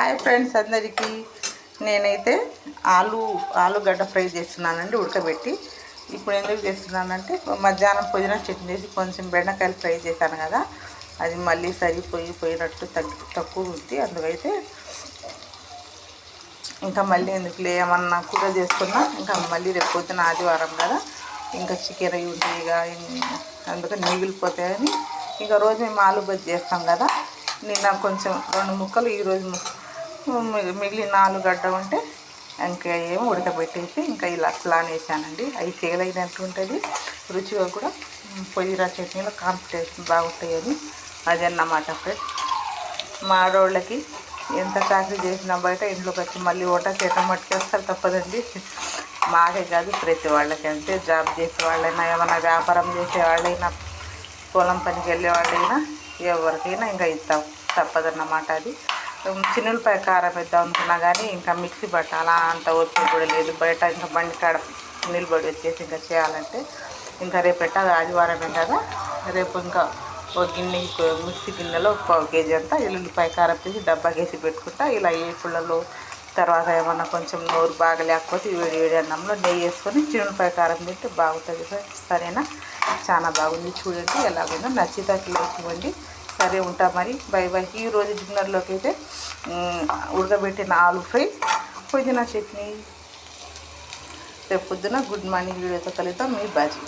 Hi friends అందరికీ. నేనైతే ఆలు ఆలుగడ్డ ఫ్రై చేస్తున్నానండి ఉడకబెట్టి. ఇప్పుడు ఎందుకు చేస్తున్నానంటే మధ్యాహ్నం పుదీనా చట్నీ చేసి కొంచెం బెండకాయలు ఫ్రై చేశాను కదా అది మళ్ళీ సరిపోయి పోయినట్టు తగ్గి తక్కువ ఉంది. అందుకైతే ఇంకా మళ్ళీ ఎందుకు ఏమన్నా కూర చేసుకున్నా ఇంకా మళ్ళీ రేపు పొద్దున ఆదివారం కదా ఇంకా చికెన్ అవి ఉంటాయి ఇక అందుకని మిగిలిపోతాయని. ఇంకా రోజు మేము ఆలు బజ్జీ చేస్తాం కదా నిన్న కొంచెం రెండు ముక్కలు ఈరోజు మిగిలిన ఆలుగడ్డ ఉంటే ఇంకా ఏమో ఉడకబెట్టేసి ఇంకా ఇలా ప్లాన్ వేసానండి అవి చేయలేనట్టు ఉంటుంది. రుచిగా కూడా పుదీనా చట్నీలో కాంపిటేషన్ బాగుంటాయని అది అన్నమాట. ఫ్రెండ్స్ మా ఆడవాళ్ళకి ఎంత చాకరీ చేసినా బయట ఇంట్లోకి వచ్చి మళ్ళీ ఓట చేత మట్టుకేస్తారు తప్పదండి. మాకే కాదు ప్రతి వాళ్ళకి అంతే. జాబ్ చేసే వాళ్ళైనా ఏమైనా వ్యాపారం చేసే వాళ్ళైనా పొలం పనికి వెళ్ళే వాళ్ళైనా ఎవరికైనా ఇంకా ఇస్తాం. తప్పదన్నమాట అది. చిన్నులపై కారం వేద్దాం అనుకున్నా కానీ ఇంకా మిక్సీ పట్టాలా అంత ఓపిక కూడా లేదు. బయట ఇంకా బండి కాడ నిలబడి వచ్చేసి ఇంకా చేయాలంటే ఇంకా రేపు ఎట్టా ఆదివారమే కదా రేపు ఇంకా ఒక గిన్నె మిక్సీ గిన్నెలో ఒక పావు కేజీ అంతా ఎల్లుల్లిపాయ కారం తీసి డబ్బా వేసి పెట్టుకుంటా ఇలా ఏ పుల్లలో తర్వాత ఏమన్నా కొంచెం నోరు బాగా లేకపోతే వేడి వేడి అన్నంలో నెయ్యి వేసుకొని చిరునిపాయ కారం తింటే బాగుంటుంది. సరేనా? చాలా బాగుంది. చూడండి ఎలాగుందో నచ్చితే అట్లా ఇవ్వండి సరే ఉంటా మరి. Bye bye. ఈ రోజు డిన్నర్లోకి అయితే ఉడకబెట్టిన ఆలు ఫ్రై పుదీనా చట్నీ. రేపు పొద్దున గుడ్ మార్నింగ్ వీడియోతో కలుగుతాం మీ బాజీ.